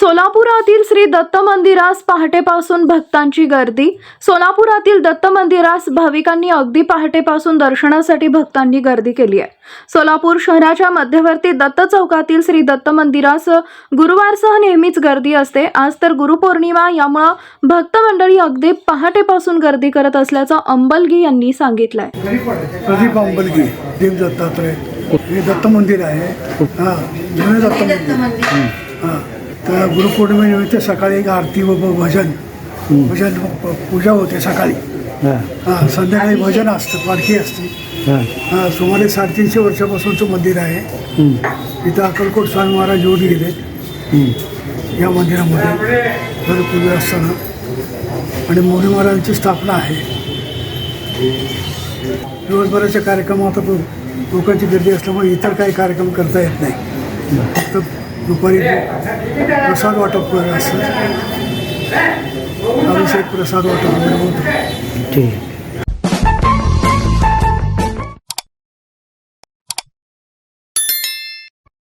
सोलापुरातील श्री दत्त मंदिरास पहाटेपासून भक्तांची गर्दी. सोलापुरातील दत्त मंदिरास भाविकांनी अगदी पहाटेपासून दर्शनासाठी भक्तांनी गर्दी केली आहे. सोलापूर शहराच्या मध्यवर्ती दत्त चौकातील श्री दत्त मंदिरास गुरुवारसह नेहमीच गर्दी असते. आज तर गुरुपौर्णिमा यामुळं भक्त मंडळी अगदी पहाटेपासून गर्दी करत असल्याचं अंबलगी यांनी सांगितलंय. प्रदीप अंबलगी देव दत्तात्रय. हे दत्त मंदिर आहे. हां दत्त मंदिर. हां. तर गुरुपौर्णिमेनिमित्त सकाळी एक आरती व भजन. भजन पूजा होते सकाळी. हां. संध्याकाळी भजन असतं पालखी असते. हां. सुमारे साडेतीनशे वर्षापासूनचं मंदिर आहे. इथं अक्कलकोट स्वामी महाराज येऊन गेलेत या मंदिरामध्ये गुरुपूजा असताना. आणि मोरी महाराजांची स्थापना आहे. दिवसभराचे कार्यक्रम आता लो- लोकांची गर्दी असल्यामुळे इतर काही कार्यक्रम करता येत नाही. फक्त दुपारी प्रसाद वाटप वगैरे असतं अभिषेक प्रसाद वाटप वगैरे होतं ठीक.